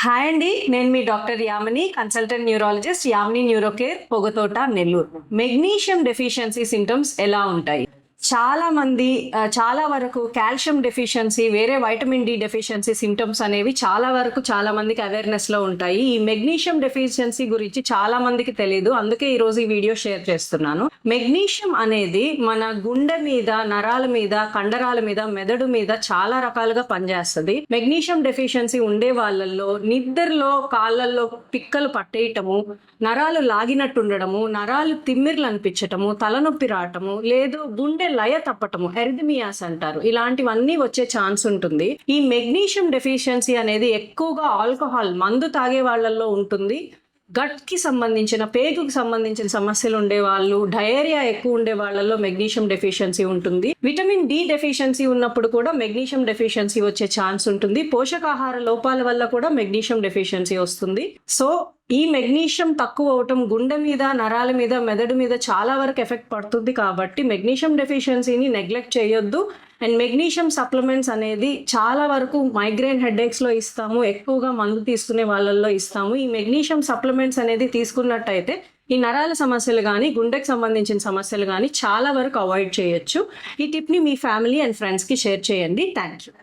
Hi అండి నేను మీ doctor Yamini consultant neurologist Yamini neuro care Pogathota Nellore. Magnesium deficiency symptoms ఎలా ఉంటాయి? చాలా మంది చాలా వరకు కాల్షియం డెఫిషియన్సీ వేరే వైటమిన్ డి డెఫిషియన్సీ సిమ్టమ్స్ అనేవి చాలా వరకు చాలా మందికి అవేర్నెస్లో ఉంటాయి. ఈ మెగ్నీషియం డెఫిషియన్సీ గురించి చాలా మందికి తెలియదు అందుకే ఈ రోజు ఈ వీడియో షేర్ చేస్తున్నాను. మెగ్నీషియం అనేది మన గుండె మీద నరాల మీద కండరాల మీద మెదడు మీద చాలా రకాలుగా పనిచేస్తుంది. మెగ్నీషియం డెఫిషియన్సీ ఉండే వాళ్ళల్లో నిద్రలో కాళ్ళల్లో పిక్కలు పట్టేయటము నరాలు లాగినట్టు ఉండడము నరాలు తిమ్మిర్లు అనిపించటము తలనొప్పి రావటము లేదు గుండె లయ తప్పటము ఎరిథమియాస్ అంటారు. ఇలాంటివన్నీ వచ్చే ఛాన్స్ ఉంటుంది. ఈ మెగ్నీషియం డెఫిషియన్సీ అనేది ఎక్కువగా ఆల్కహాల్ మందు తాగే వాళ్ళల్లో ఉంటుంది. గట్కి సంబంధించిన పేగుకి సంబంధించిన సమస్యలు ఉండే వాళ్ళు డయేరియా ఎక్కువ ఉండే వాళ్ళలో మెగ్నీషియం డెఫిషియన్సీ ఉంటుంది. విటమిన్ డి డెఫిషియన్సీ ఉన్నప్పుడు కూడా మెగ్నీషియం డెఫిషియన్సీ వచ్చే ఛాన్స్ ఉంటుంది. పోషకాహార లోపాల వల్ల కూడా మెగ్నీషియం డెఫిషియన్సీ వస్తుంది. సో ఈ మెగ్నీషియం తక్కువ అవటం గుండె మీద నరాల మీద మెదడు మీద చాలా వరకు ఎఫెక్ట్ పడుతుంది కాబట్టి మెగ్నీషియం డెఫిషియన్సీని నెగ్లెక్ట్ చేయొద్దు. అండ్ మెగ్నీషియం సప్లిమెంట్స్ అనేది చాలా వరకు మైగ్రేన్ హెడేక్స్లో ఇస్తాము ఎక్కువగా మందు తీసుకునే వాళ్ళల్లో ఇస్తాము. ఈ మెగ్నీషియం సప్లిమెంట్స్ అనేది తీసుకున్నట్టయితే ఈ నరాల సమస్యలు కానీ గుండెకి సంబంధించిన సమస్యలు కానీ చాలా వరకు అవాయిడ్ చేయొచ్చు. ఈ టిప్ని మీ ఫ్యామిలీ అండ్ ఫ్రెండ్స్కి షేర్ చేయండి. Thank you